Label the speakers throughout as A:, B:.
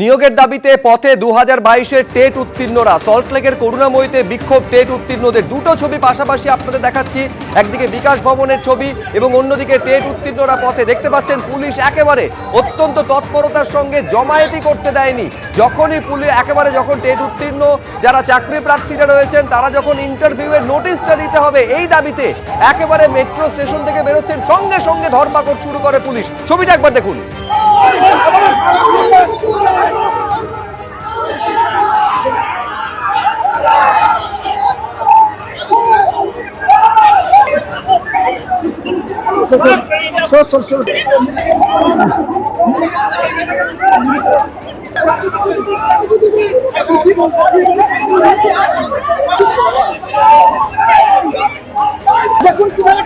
A: নিয়োগের দাবিতে পথে দু হাজার বাইশের টেট উত্তীর্ণরা সল্টলেকের করুণাময়ীতে বিক্ষোভ, টেট উত্তীর্ণদের দুটো ছবি পাশাপাশি আপনাদের দেখাচ্ছি। একদিকে বিকাশ ভবনের ছবি এবং অন্যদিকে টেট উত্তীর্ণরা পথে। দেখতে পাচ্ছেন, পুলিশ একেবারে অত্যন্ত তৎপরতার সঙ্গে জমায়েতি করতে দেয়নি। যখনই পুলিশ একেবারে যখন টেট উত্তীর্ণ, যারা চাকরি প্রার্থীরা রয়েছেন, তারা যখন ইন্টারভিউয়ের নোটিশটা দিতে হবে, এই দাবিতে একেবারে মেট্রো স্টেশন থেকে বেরোচ্ছেন। সঙ্গে সঙ্গে ধর্মাকড় শুরু করে পুলিশ। ছবিটা একবার দেখুন।
B: দেখুন কীভাবে
A: একেবারে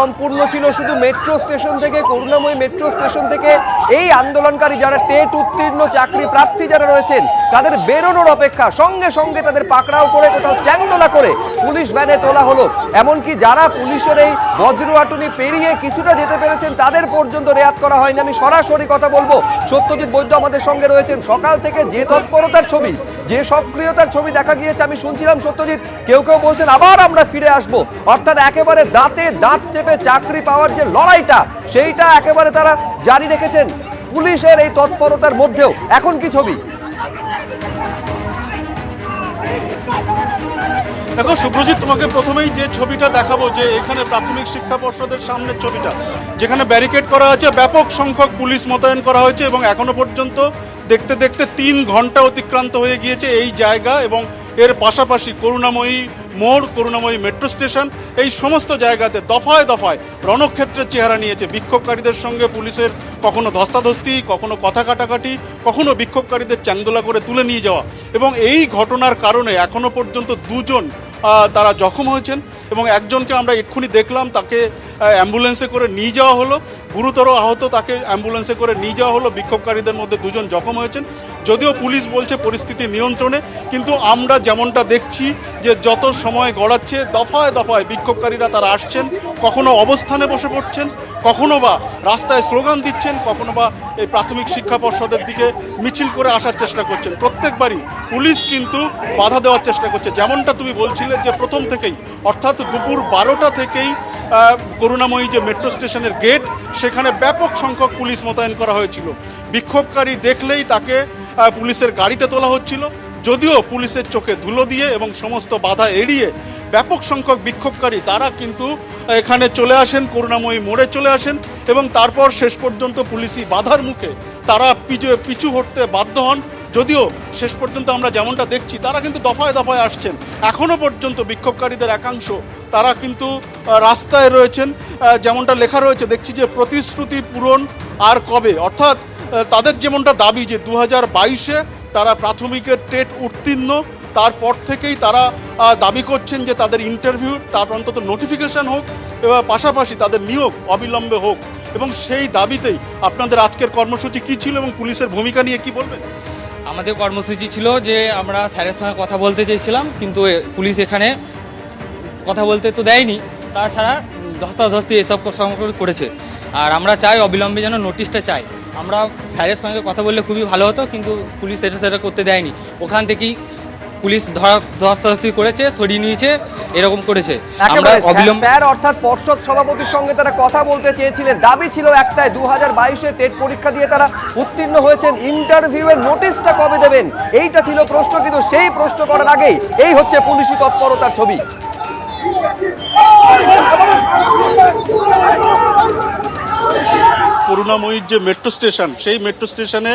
A: সম্পূর্ণ ছিল শুধু মেট্রো স্টেশন থেকে, করুণাময়ী মেট্রো স্টেশন থেকে। এই আন্দোলনকারী যারা টেট উত্তীর্ণ চাকরি প্রার্থী যারা রয়েছেন তাদের বেরোনোর অপেক্ষা, সঙ্গে সঙ্গে তাদের পাকড়াও করে, কোথাও চ্যাংদোলা করে পুলিশ ভ্যানে তোলা হলো। এমনকি যারা পুলিশের এই বজ্রহাটুনি পেরিয়ে কিছুটা যেতে পেরেছেন, তাদের পর্যন্ত রেয়াত করা হয়নি। আমি সরাসরি কথা বলব, সত্যজিৎ বৈদ্য আমাদের সঙ্গে রয়েছেন। সকাল থেকে যে তৎপরতার ছবি, যে সক্রিয়তার ছবি দেখা গিয়েছে, আমি শুনছিলাম সত্যজিৎ, কেউ কেউ বলছেন, আবার আমরা ফিরে আসব। অর্থাৎ একেবারে দাঁতে দাঁত চেপে চাকরি পাওয়ার যে লড়াইটা, সেইটা একেবারে তারা জারি রেখেছেন পুলিশের এই তৎপরতার মধ্যেও। এখন কি ছবি?
C: দেখো, সুব্রজিৎ, তোমাকে প্রথমেই যে ছবিটা দেখাবো, যে এখানে প্রাথমিক শিক্ষা পর্ষদের সামনের ছবিটা, যেখানে ব্যারিকেড করা আছে ব্যাপক সংখ্যক পুলিশ মোতায়েন করা হয়েছে এবং এখনও পর্যন্ত দেখতে দেখতে তিন ঘণ্টা অতিক্রান্ত হয়ে গিয়েছে এই জায়গা এবং এর পাশাপাশি করুণাময়ী মোড়, করুণাময়ী মেট্রো স্টেশন, এই সমস্ত জায়গাতে দফায় দফায় রণক্ষেত্রের চেহারা নিয়েছে বিক্ষোভকারীদের সঙ্গে পুলিশের। কখনো ধস্তাধস্তি, কখনো কথা কাটাকাটি, কখনো বিক্ষোভকারীদের চ্যাংদোলা করে তুলে নিয়ে যাওয়া। এবং এই ঘটনার কারণে এখনও পর্যন্ত দুজন তারা জখম হয়েছেন। এবং একজনকে আমরা এক্ষুনি দেখলাম, তাকে অ্যাম্বুলেন্সে করে নিয়ে যাওয়া হলো। গুরুতর আহত তাকে অ্যাম্বুলেন্সে করে নিয়ে যাওয়া হলো। বিক্ষোভকারীদের মধ্যে দুজন জখম হয়েছেন। যদিও পুলিশ বলছে পরিস্থিতি নিয়ন্ত্রণে, কিন্তু আমরা যেমনটা দেখছি যে যত সময় গড়াচ্ছে, দফায় দফায় বিক্ষোভকারীরা তারা আসছেন, কখনো অবস্থানে বসে পড়ছেন, কখনো বা রাস্তায় স্লোগান দিচ্ছেন, কখনো বা এই প্রাথমিক শিক্ষা পর্ষদের দিকে মিছিল করে আসার চেষ্টা করছেন। প্রত্যেকবারই পুলিশ কিন্তু বাধা দেওয়ার চেষ্টা করছে। যেমনটা তুমি বলছিলে যে প্রথম থেকেই, অর্থাৎ দুপুর বারোটা থেকেই করুণাময়ী যে মেট্রো স্টেশনের গেট সেখানে ব্যাপক সংখ্যক পুলিশ মোতায়েন করা হয়েছিল। বিক্ষোভকারী দেখলেই তাকে পুলিশের গাড়িতে তোলা হচ্ছিল। যদিও পুলিশের চোখে ধুলো দিয়ে এবং সমস্ত বাধা এড়িয়ে ব্যাপক সংখ্যক বিক্ষোভকারী, তারা কিন্তু এখানে চলে আসেন, করুণাময়ী মোড়ে চলে আসেন এবং তারপর শেষ পর্যন্ত পুলিশি বাধার মুখে তারা পিছু পিছু হটতে বাধ্য হন। যদিও শেষ পর্যন্ত আমরা যেমনটা দেখছি, তারা কিন্তু দফায় দফায় আসছেন। এখনও পর্যন্ত বিক্ষোভকারীদের একাংশ, তারা কিন্তু রাস্তায় রয়েছেন। যেমনটা লেখা রয়েছে, দেখছি যে প্রতিশ্রুতি পূরণ আর কবে? অর্থাৎ তাদের যেমনটা দাবি যে দু হাজার বাইশে তারা প্রাথমিকের টেট উত্তীর্ণ, তারপর থেকেই তারা দাবি করছেন যে তাদের ইন্টারভিউ তার অন্তত নোটিফিকেশন হোক এবং পাশাপাশি তাদের নিয়োগ অবিলম্বে হোক। এবং সেই দাবিতেই আপনাদের আজকের কর্মসূচি কী ছিল এবং পুলিশের ভূমিকা নিয়ে কি বলবেন?
D: আমাদের কর্মসূচি ছিল যে আমরা স্যারের সঙ্গে কথা বলতে চেয়েছিলাম, কিন্তু পুলিশ এখানে কথা বলতে তো দেয়নি। তাছাড়া ধস্তাধস্তি এসব সংকট করেছে। আর আমরা চাই, অবিলম্বে যেন নোটিশটা চাই। আমরা স্যারের সঙ্গে কথা বললে খুবই ভালো হতো, কিন্তু পুলিশ সেটা সেটা করতে দেয়নি। ওখান থেকেই পুলিশ ধস্তাধস্তি করেছে সরিয়ে নিয়েছে এরকম করেছে। আমরা অবিলম্বে
A: স্যার অর্থাৎ পর্ষদ সভাপতির সঙ্গে তারা কথা বলতে চেয়েছিলেন। দাবি ছিল একটাই দু হাজার বাইশে টেট পরীক্ষা দিয়ে তারা উত্তীর্ণ হয়েছেন। ইন্টারভিউয়ের নোটিশটা কবে দেবেন? এইটা ছিল প্রশ্ন কিন্তু সেই প্রশ্ন করার আগেই এই হচ্ছে পুলিশি তৎপরতার ছবি।
C: করুণাময়ীর যে মেট্রো স্টেশন সেই মেট্রো স্টেশনে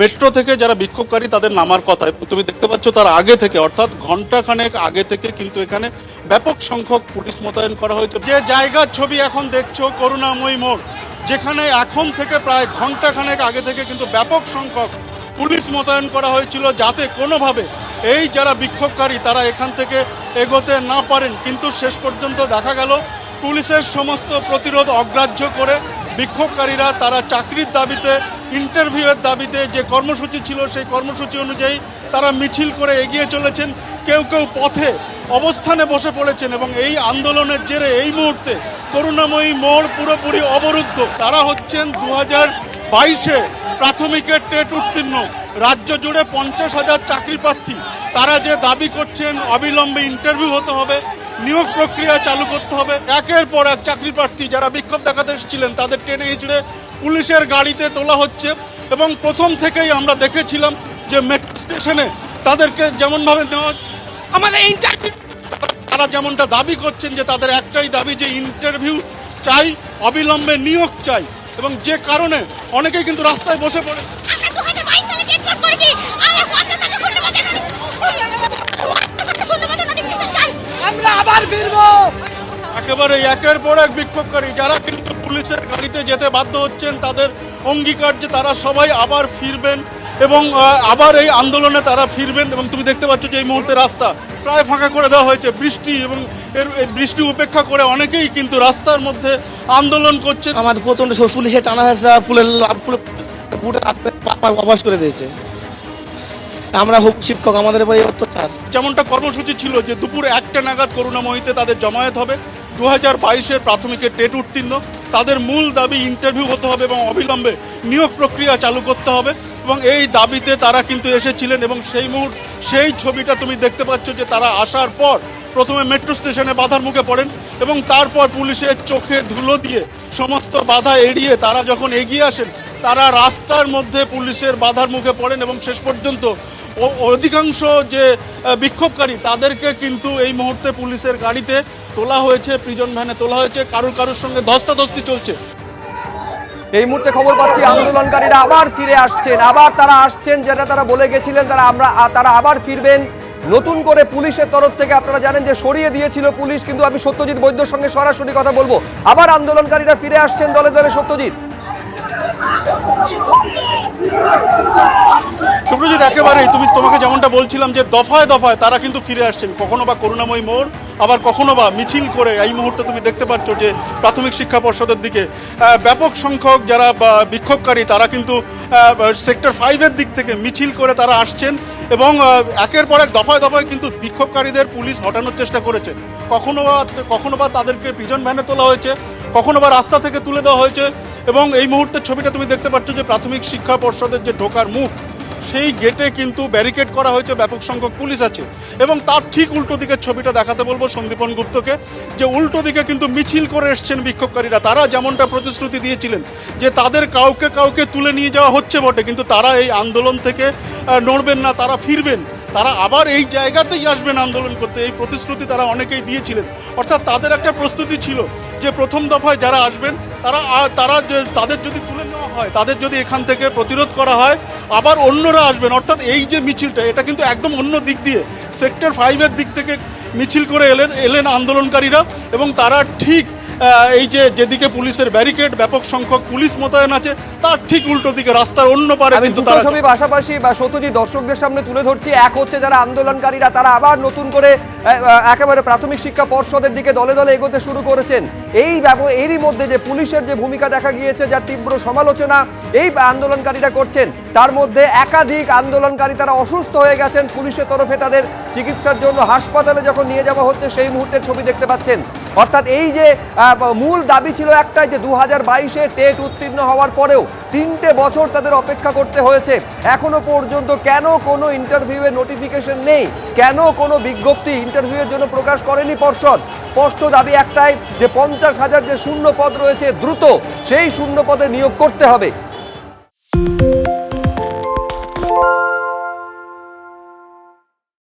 C: মেট্রো থেকে যারা বিক্ষোভকারী তাদের নামার কথা। তুমি দেখতে পাচ্ছ তার আগে থেকে, অর্থাৎ ঘণ্টা খানেক আগে থেকে কিন্তু এখানে ব্যাপক সংখ্যক পুলিশ মোতায়েন করা হয়েছে। যে জায়গার ছবি এখন দেখছ, করুণাময়ী মোড়, যেখানে এখন থেকে প্রায় ঘণ্টা খানেক আগে থেকে কিন্তু ব্যাপক সংখ্যক পুলিশ মোতায়েন করা হয়েছিল যাতে কোনোভাবে এই যারা বিক্ষোভকারী তারা এখান থেকে এগোতে না পারেন। কিন্তু শেষ পর্যন্ত দেখা গেল, পুলিশের সমস্ত প্রতিরোধ অগ্রাহ্য করে বিক্ষোভকারীরা তারা চাকরির দাবিতে ইন্টারভিউয়ের দাবিতে যে কর্মসূচি ছিল সেই কর্মসূচি অনুযায়ী তারা মিছিল করে এগিয়ে চলেছেন। কেউ কেউ পথে অবস্থানে বসে পড়েছেন এবং এই আন্দোলনের জেরে এই মুহূর্তে করুণাময়ী মোড় পুরোপুরি অবরুদ্ধ। তারা হচ্ছেন দু হাজার বাইশে প্রাথমিকের টেট উত্তীর্ণ। রাজ্য জুড়ে পঞ্চাশ হাজার চাকরি প্রার্থী তারা যে দাবি করছেন, অবিলম্বে ইন্টারভিউ হতে হবে। নিয়োগ প্রক্রিয়া চালু করতে হবে। একের পর এক চাকরি প্রার্থী যারা বিক্ষোভ দেখাতে এসেছিলেন তাদের টেনে হিচড়ে পুলিশের গাড়িতে তোলা হচ্ছে এবং প্রথম থেকেই আমরা দেখেছিলাম যে মেট্রো স্টেশনে তাদেরকে যেমনভাবে নেওয়া
E: আমাদের ইন্টারভিউ
C: তারা যেমনটা দাবি করছেন যে তাদের একটাই দাবি যে ইন্টারভিউ চাই অবিলম্বে নিয়োগ চাই এবং যে কারণে অনেকেই কিন্তু রাস্তায় বসে পড়ে
F: আমরা দু হাজার বাইশ সালে টেট পাস করেছি আমরা পঞ্চাশ হাজার শূন্যপদের পঞ্চাশ হাজার শূন্যপদের নোটিফিকেশন চাই
B: আমরা আবার ফিরবো
C: একেবারে একের পর এক বিক্ষোভকারী যারা কিন্তু পুলিশের গাড়িতে যেতে বাধ্য হচ্ছেন তাদের অঙ্গীকার যে তারা সবাই আবার ফিরবেন এবং আবার এই আন্দোলনে তারা ফিরবেন এবং তুমি দেখতে পাচ্ছ যে এই মুহূর্তে রাস্তা প্রায় ফাঁকা করে দেওয়া হয়েছে বৃষ্টি এবং এর বৃষ্টি উপেক্ষা করে অনেকেই কিন্তু রাস্তার মধ্যে আন্দোলন করছে
G: আমাদের প্রচণ্ড পুলিশে টানা ফুলের ফুলের বুটে অবাস করে দিয়েছে আমরা হোক শিক্ষক, আমাদের উপরে অত্যাচার।
C: যেমনটা কর্মসূচি ছিল যে দুপুর একটা নাগাদ করুণাময়ীতে তাদের জমায়েত হবে। দু হাজার বাইশের প্রাথমিকের টেট উত্তীর্ণ। তাদের মূল দাবি ইন্টারভিউ হতে হবে এবং অবিলম্বে নিয়োগ প্রক্রিয়া চালু করতে হবে। এবং এই দাবিতে তারা কিন্তু এসেছিলেন এবং সেই মুহূর্ত, সেই ছবিটা তুমি দেখতে পাচ্ছ যে তারা আসার পর প্রথমে মেট্রো স্টেশনে বাধার মুখে পড়েন এবং তারপর পুলিশের চোখে ধুলো দিয়ে সমস্ত বাধা এড়িয়ে তারা যখন এগিয়ে আসেন, তারা রাস্তার মধ্যে পুলিশের বাধার মুখে পড়েন এবং শেষ পর্যন্ত অধিকাংশ যে বিক্ষোভকারী, তাদেরকে কিন্তু এই মুহূর্তে পুলিশের গাড়িতে তোলা হয়েছে প্রিজন ভ্যানে তোলা হয়েছে, কারুর কারুর সঙ্গে ধস্তাধস্তি চলছে।
A: এই মুহূর্তে খবর পাচ্ছি, আন্দোলনকারীরা আবার ফিরে আসছেন। আবার তারা আসছেন, যেটা তারা বলে গেছিলেন, তারা আমরা তারা আবার ফিরবেন। নতুন করে পুলিশের তরফ থেকে আপনারা জানেন যে সরিয়ে দিয়েছিল পুলিশ, কিন্তু আমি সত্যজিৎ বৈদ্যর সঙ্গে সরাসরি কথা বলব। আবার আন্দোলনকারীরা ফিরে আসছেন দলে দলে, সত্যজিৎ।
C: সুপ্রজিৎ একেবারেই তুমি তোমাকে যেমনটা বলছিলাম যে দফায় দফায় তারা কিন্তু ফিরে আসছেন। কখনো বা করুণাময়ী মোড়, আবার কখনো বা মিছিল করে এই মুহূর্তে তুমি দেখতে পাচ্ছ যে প্রাথমিক শিক্ষা পর্ষদের দিকে ব্যাপক সংখ্যক যারা বিক্ষোভকারী তারা কিন্তু সেক্টর ফাইভের দিক থেকে মিছিল করে তারা আসছেন এবং একের পর এক দফায় দফায় কিন্তু বিক্ষোভকারীদের পুলিশ হটানোর চেষ্টা করেছে। কখনো বা কখনো বা তাদেরকে প্রিজন ভ্যানে তোলা হয়েছে, কখনো বা রাস্তা থেকে তুলে দেওয়া হয়েছে এবং এই মুহূর্তের ছবিটা তুমি দেখতে পাচ্ছ যে প্রাথমিক শিক্ষা পর্ষদের যে ঢোকার মুখ সেই গেটে কিন্তু ব্যারিকেড করা হয়েছে, ব্যাপক সংখ্যক পুলিশ আছে। এবং তার ঠিক উল্টো দিকের ছবিটা দেখাতে বলব সন্দীপন গুপ্তকে, যে উল্টো দিকে কিন্তু মিছিল করে এসছেন বিক্ষোভকারীরা। তারা যেমনটা প্রতিশ্রুতি দিয়েছিলেন, যে তাদের কাউকে কাউকে তুলে নিয়ে যাওয়া হচ্ছে বটে, কিন্তু তারা এই আন্দোলন থেকে নড়বেন না, তারা ফিরবেন। তারা আবার এই জায়গাতেই আসবেন আন্দোলন করতে। এই প্রতিশ্রুতি তারা অনেকেই দিয়েছিলেন। অর্থাৎ তাদের একটা প্রস্তুতি ছিল, যে প্রথম দফায় যারা আসবেন, তারা তারা তাদের যদি তুলে নেওয়া হয়, তাদের যদি এখান থেকে প্রতিরোধ করা হয় আবার অন্যরা আসবেন। অর্থাৎ এই যে মিছিলটা, এটা কিন্তু একদম অন্য দিক দিয়ে। সেক্টর ফাইভের দিক থেকে মিছিল করে এলেন এলেন আন্দোলনকারীরা এবং তারা ঠিক এই যে যেদিকে পুলিশের ব্যারিকেড ব্যাপক সংখ্যক পুলিশ মোতায়েন আছে তার ঠিক উল্টো দিকে রাস্তার অন্য পারে কিন্তু তারা
A: ছবি পাশাপাশি বা সত্যজিৎ দর্শকদের সামনে তুলে ধরছি। এক হচ্ছে যারা আন্দোলনকারীরা তারা আবার নতুন করে একেবারে প্রাথমিক শিক্ষা পর্ষদের দিকে দলে দলে এগোতে শুরু করেছেন। এই এরই মধ্যে যে পুলিশের যে ভূমিকা দেখা গিয়েছে যার তীব্র সমালোচনা এই আন্দোলনকারীরা করছেন তার মধ্যে একাধিক আন্দোলনকারী তারা অসুস্থ হয়ে গেছেন। পুলিশের তরফে তাদের চিকিৎসার জন্য হাসপাতালে যখন নিয়ে যাওয়া হচ্ছে সেই মুহূর্তের ছবি দেখতে পাচ্ছেন। অর্থাৎ এই যে মূল দাবি ছিল একটাই যে দু হাজার বাইশে টেট উত্তীর্ণ হওয়ার পরেও তিনটে বছর তাদের অপেক্ষা করতে হয়েছে। এখনও পর্যন্ত কেন কোনো ইন্টারভিউয়ের নোটিফিকেশন নেই? কেন কোনো বিজ্ঞপ্তি ইন্টারভিউয়ের জন্য প্রকাশ করেনি পর্ষদ? স্পষ্ট দাবি একটাই যে পঞ্চাশ হাজার যে শূন্য পদ রয়েছে দ্রুত, সেই শূন্য পদে নিয়োগ করতে হবে।